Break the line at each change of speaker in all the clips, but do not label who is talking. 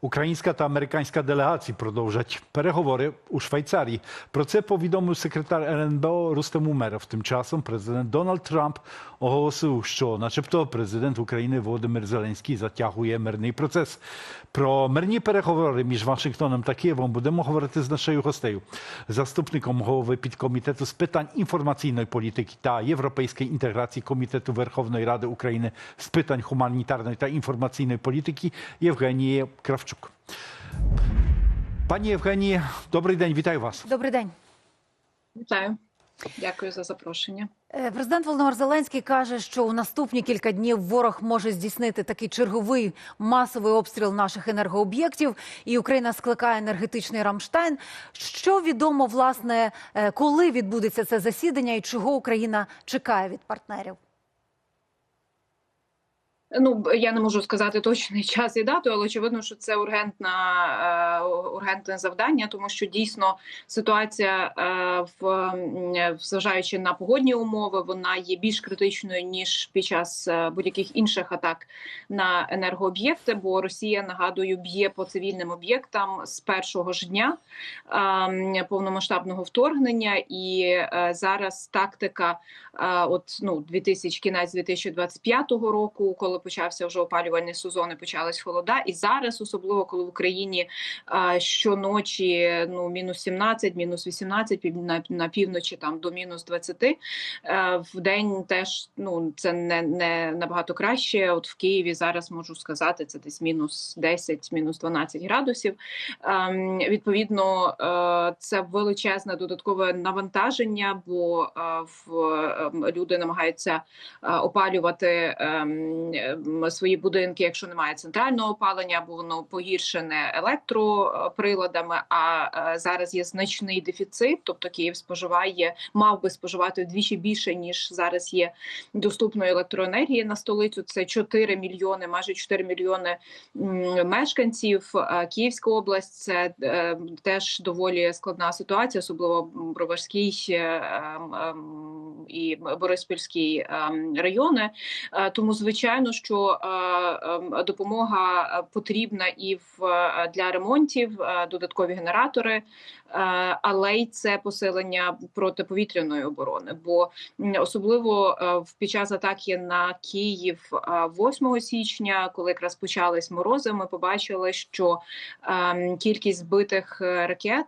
Українська та американська делегації продовжать переговори у Швейцарії. Про це повідомив секретар РНБО Рустем Умеров. Тим часом президент Дональд Трамп оголосив, що, начебто, президент України Володимир Зеленський затягує мирний процес. Про мирні переговори між Вашингтоном та Києвом будемо говорити з нашою гостею, заступником голови підкомітету з питань інформаційної політики та європейської інтеграції комітету Верховної Ради України з питань гуманітарної та інформаційної політики Євгенією Кравчук. Пані Євгенії, добрий день, вітаю вас.
Добрий день.
Вітаю, дякую за запрошення.
Е, Президент Володимир Зеленський каже, що у наступні кілька днів ворог може здійснити такий черговий масовий обстріл наших енергооб'єктів, і Україна скликає енергетичний Рамштайн. Що відомо власне, е, коли відбудеться це засідання, і чого Україна чекає від партнерів?
Ну я не можу сказати точний час і дату, але очевидно, що це ургентна е, ургентне завдання, тому що дійсно ситуація е, в зважаючи на погодні умови, вона є більш критичною ніж під час е, будь-яких інших атак на енергооб'єкти. Бо Росія нагадую б'є по цивільним об'єктам з першого ж дня повномасштабного вторгнення, і зараз тактика, от ну 2000, кінець 2025 року, коли почався вже опалювальний сезон і почались холода, і зараз, особливо коли в Україні щоночі ну мінус 17, мінус 18, пів- на, півночі там до мінус 20, е, в день теж ну це не, не набагато краще. От в Києві зараз можу сказати, це десь мінус 10, мінус 12 градусів. Ем, відповідно, е, це величезне додаткове навантаження, бо е, в ем, люди намагаються опалювати ем, свої будинки, якщо немає центрального опалення, або воно погіршене електроприладами. А е, зараз є значний дефіцит, тобто Київ споживає, мав би споживати вдвічі більше ніж зараз є доступної електроенергії на столицю. Це 4 мільйони, майже 4 мільйони мешканців. Е, Київська область це е, теж доволі складна ситуація, особливо Броварський і Бориспільський ем, райони. Тому звичайно, що е, ем, допомога е, потрібна і в е, для ремонтів, додаткові генератори, але й це посилення протиповітряної оборони. Бо особливо в- під час атаки на Київ е, 8 січня, коли якраз почались морози, ми побачили, що ем, кількість збитих ракет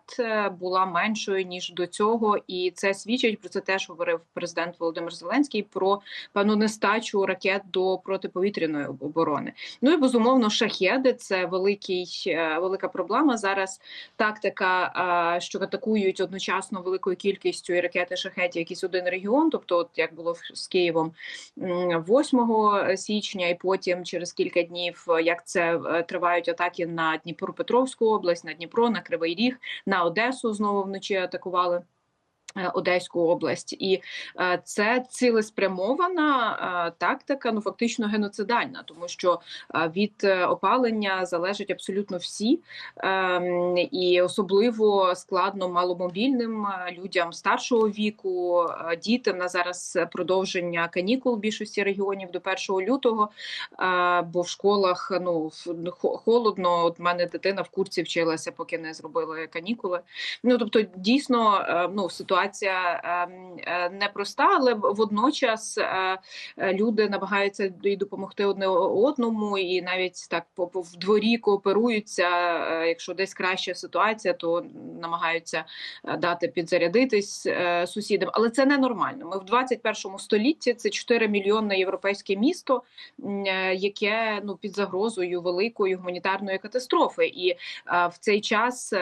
була меншою ніж до цього, і це свідчить про це. Теж говорив президент Володимир Зеленський про певну нестачу ракет до протиповітряної об- оборони. Ну і безумовно, шахеди це великий е, велика проблема. Зараз тактика, е, що атакують одночасно великою кількістю і ракети шахетів якийсь один регіон, тобто, от як було з Києвом 8 січня, і потім через кілька днів, е, як це тривають атаки на Дніпропетровську область, на Дніпро, на Кривий Ріг, на Одесу знову вночі атакували. Е, Одеську область, і е, це цілеспрямована е, тактика, ну фактично геноцидальна, тому що від опалення залежать абсолютно всі, ем, і особливо складно маломобільним людям старшого віку, дітям на зараз продовження канікул більшості регіонів до 1 лютого. Бо в школах ну холодно. От мене дитина в курці вчилася, поки не зробили канікули. Ну тобто, дійсно, ну ситуація ем, е, непроста, але водночас е, е, люди намагаються і допомогти одне одному, і навіть так в дворі кооперуються. Якщо десь краща ситуація, то намагаються дати підзарядитись сусідам. Але це ненормально. Ми в 21 столітті це 4 мільйонне європейське місто, яке ну під загрозою великої гуманітарної катастрофи, і в цей час, е,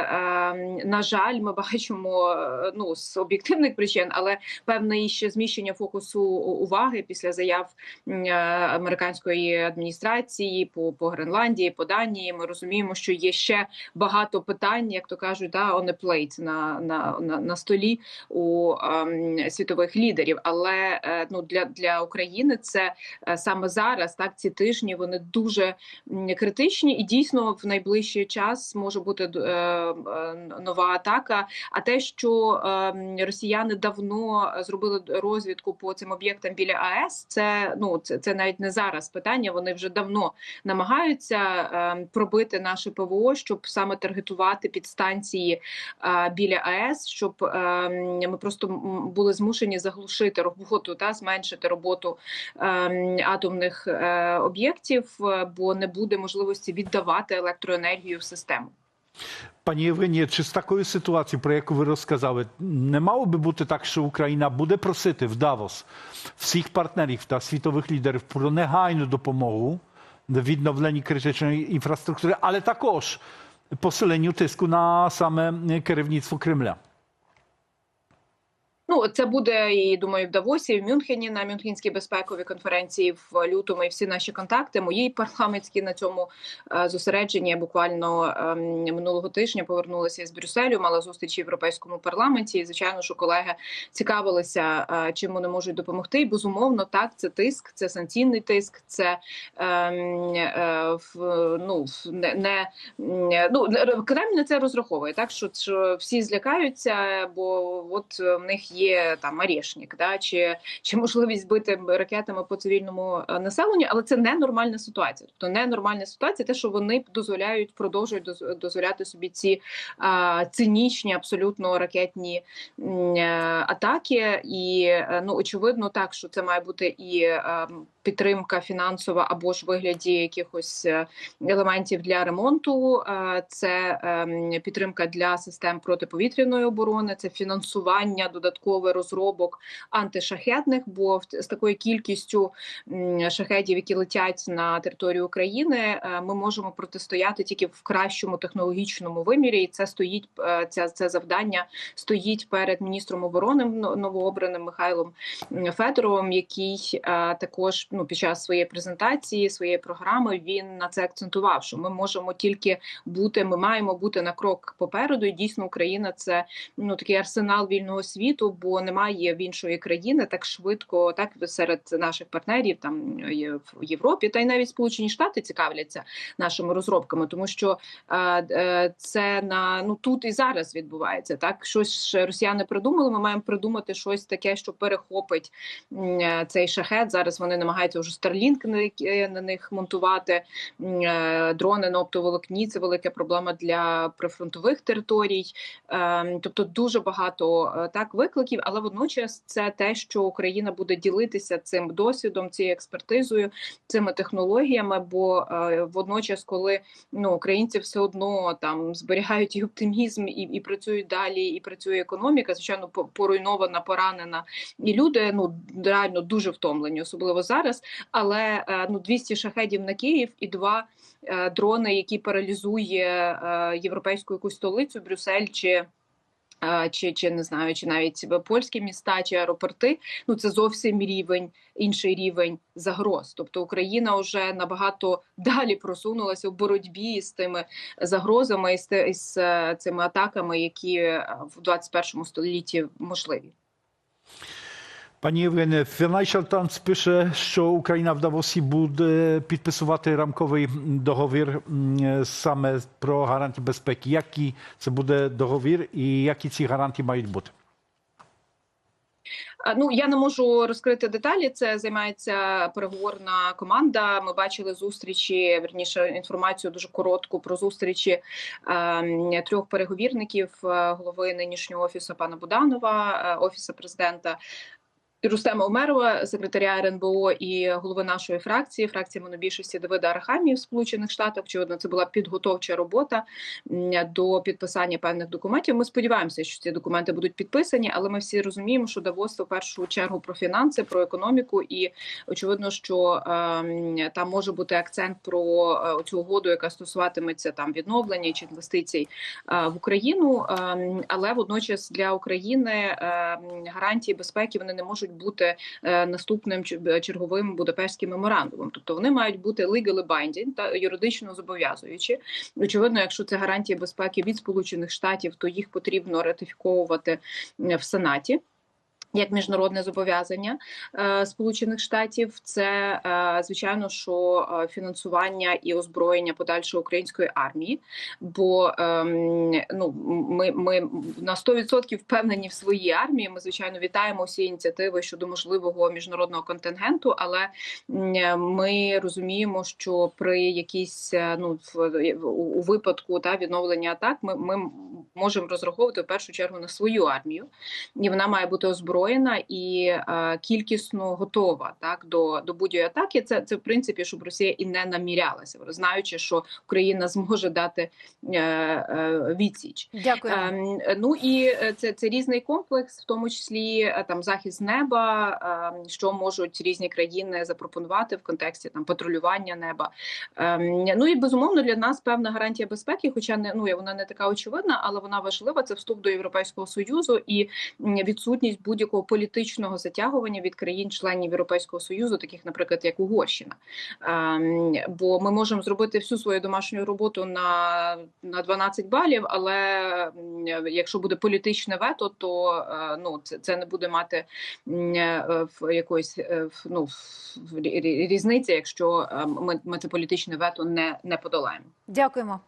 на жаль, ми бачимо ну з об'єктивних причин, але певне ще зміщення фокусу уваги після заяв е, американської адміністрації по, по Гренландії, по Данії. Ми розуміємо, що є ще багато питань, як то кажуть, да, on a plate, на, на, на, на столі у ем, світових лідерів. Але е, ну для, для України це е, саме зараз, так ці тижні вони дуже критичні, і дійсно в найближчий час може бути е, е, нова атака. А те, що ем, росіяни давно зробили розвідку по цим об'єктам біля АЕС. Це ну це, це навіть не зараз питання. Вони вже давно намагаються е, пробити наше ПВО, щоб саме таргетувати підстанції е, біля АЕС, щоб е, ми просто були змушені заглушити роботу та зменшити роботу е, атомних е, об'єктів, е, бо не буде можливості віддавати електроенергію в систему.
Пані Євгенія, чи з такою ситуацією, про яку ви розказали, не мало би бути так, що Україна буде просити в Давос всіх партнерів та світових лідерів про негайну допомогу в відновленні критичної інфраструктури, але також посиленню тиску на саме керівництво Кремля?
Ну, це буде і думаю, в Давосі, і в Мюнхені на Мюнхенській безпековій конференції в лютому. І всі наші контакти мої парламентські на цьому е, зосередженні. Я буквально е, минулого тижня повернулася з Брюсселю, мала зустріч в європейському парламенті. І звичайно, що колеги цікавилися, е, чим вони можуть допомогти. І безумовно, так це тиск, це санкційний тиск, це е, е, в, ну не, не ну Кремль на це розраховує, так що, що всі злякаються, бо от в них є там орешник, да чи, чи можливість бити ракетами по цивільному е, населенню, але це не нормальна ситуація. Тобто ненормальна ситуація, те, що вони дозволяють, продовжують дозволяти собі ці а, цинічні, абсолютно ракетні е, атаки. І е, ну очевидно, так що це має бути і е, підтримка фінансова або ж вигляді якихось е, елементів для ремонту. Е, Це ем, підтримка для систем протиповітряної оборони, це фінансування додаткове розробок антишахетних. Бо з такою кількістю м, шахедів, які летять на територію України, е, ми можемо протистояти тільки в кращому технологічному вимірі, і це стоїть ця це завдання стоїть перед міністром оборони новообраним Михайлом Федоровим, який також ну під час своєї презентації, своєї програми він на це акцентував, що ми можемо тільки бути, ми маємо бути на крок попереду. І дійсно Україна це ну такий арсенал вільного світу, бо немає в іншої країни так швидко, так серед наших партнерів, там в Європі, та й навіть Сполучені Штати цікавляться нашими розробками, тому що е, е, це на ну тут і зараз відбувається. Так щось росіяни придумали. Ми маємо придумати щось таке, що перехопить е, цей шахет. Зараз вони намагаються вже Starlink на, які- на них монтувати е, дрони на оптоволокні. Це велика проблема для прифронтових територій. Ем, Тобто дуже багато е, так викликів, але водночас це те, що Україна буде ділитися цим досвідом, цією експертизою, цими технологіями. Бо е, водночас, коли ну українці все одно там зберігають і оптимізм, і, і працюють далі, і працює економіка. Звичайно, поруйнована, поранена, і люди ну реально дуже втомлені, особливо зараз. Але е, ну 200 шахедів на Київ і два е, дрони, які паралізує е, європейську якусь столицю, Брюссель чи. Чи, чи не знаю, чи навіть польські міста чи аеропорти, ну це зовсім рівень, інший рівень загроз. Тобто Україна вже набагато далі просунулася в боротьбі з тими загрозами і з, е, цими атаками, які в 21 столітті можливі.
Пані Євгене, Financial Times пише, що Україна в Давосі буде підписувати рамковий договір саме про гарантії безпеки. Який це буде договір і які ці гарантії мають бути?
Ну я не можу розкрити деталі. Це займається переговорна команда. Ми бачили зустрічі, верніше інформацію дуже коротку про зустрічі е, трьох переговірників е, голови нинішнього офісу пана Буданова, е, офісу президента. Рустема Умерова, секретаря РНБО і голови нашої фракції, фракції монобільшості Давида Арахамії в Сполучених Штатах. Очевидно, це була підготовча робота до підписання певних документів. Ми сподіваємося, що ці документи будуть підписані, але ми всі розуміємо, що Давос в першу чергу про фінанси, про економіку, і очевидно, що ем, там може бути акцент про е, цю угоду, яка стосуватиметься там відновлення чи інвестицій е, в Україну. Ем, але водночас для України ем, гарантії безпеки вони не можуть бути е, наступним черговим Будапештським меморандумом. Тобто вони мають бути legally binding та юридично зобов'язуючі. Очевидно, якщо це гарантія безпеки від Сполучених Штатів, то їх потрібно ратифіковувати в Сенаті. Як міжнародне зобов'язання е, Сполучених Штатів, це е, звичайно, що е, фінансування і озброєння подальшої української армії. Бо ем, ну ми, ми на 100% впевнені в своїй армії. Ми звичайно вітаємо всі ініціативи щодо можливого міжнародного контингенту, але ми розуміємо, що при якійсь ну у випадку та відновлення атак, ми, ми можемо розраховувати в першу чергу на свою армію, і вона має бути озброєна і е, кількісно готова так до, до будь-якої атаки. Це це в принципі, щоб Росія і не намірялася, знаючи, що Україна зможе дати е, е, відсіч.
Дякую.
Ем, ну і е, це, це різний комплекс, в тому числі е, там захист неба, ем, що можуть різні країни запропонувати в контексті там патрулювання неба. Ем, ну і безумовно для нас певна гарантія безпеки, хоча не ну вона не така очевидна, але вона важлива. Це вступ до Європейського союзу і відсутність будь-якого політичного затягування від країн-членів Європейського союзу, таких, наприклад, як Угорщина. Бо ми можемо зробити всю свою домашню роботу на, на 12 балів, але якщо буде політичне вето, то е, ну це, це не буде мати е, в якоїсь е, ну, різниці, якщо ми, ми це політичне вето не, не подолаємо.
Дякуємо.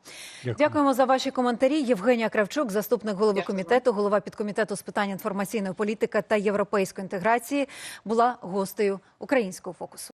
Дякую.
Дякуємо за ваші коментарі. Євгенія Кравчук, заступник голови комітету, голова підкомітету з питань інформаційної політики та європейської інтеграції, була гостею українського фокусу.